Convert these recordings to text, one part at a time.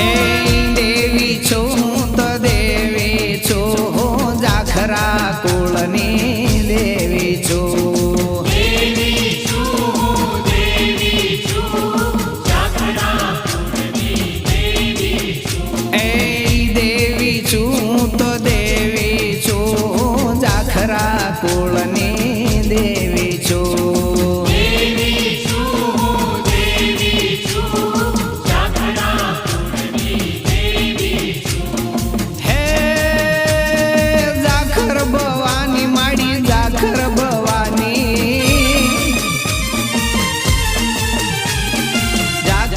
હે દેવી છો હું તો દેવી છો. હું જાખરા કુળની દેવી છું. કુળની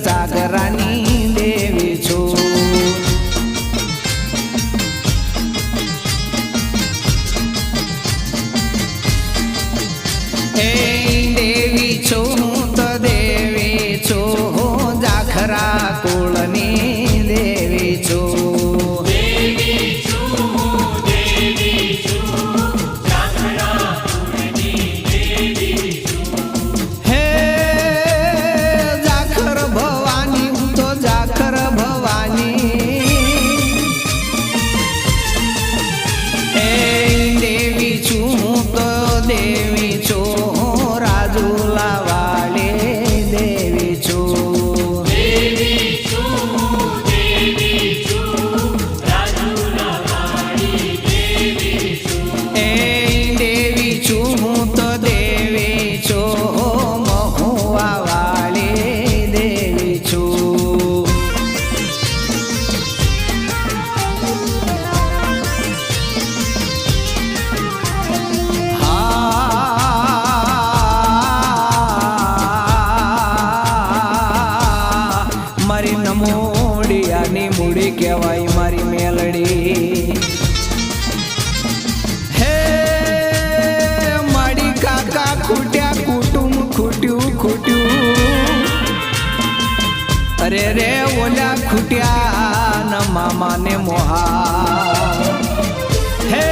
esa guerra કહેવાય મારી મેલડી. હે માડી કાકા ખૂટ્યા કુટુંબ ખૂટ્યું ખૂટ્યું. અરે રે, ઓલા ખૂટ્યા ના મામા ને મોહા. હે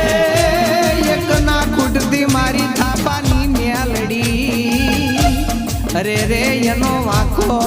એક ના ખૂટતી મારી થાપાની મેલડી. અરે રે, એનો વાંકો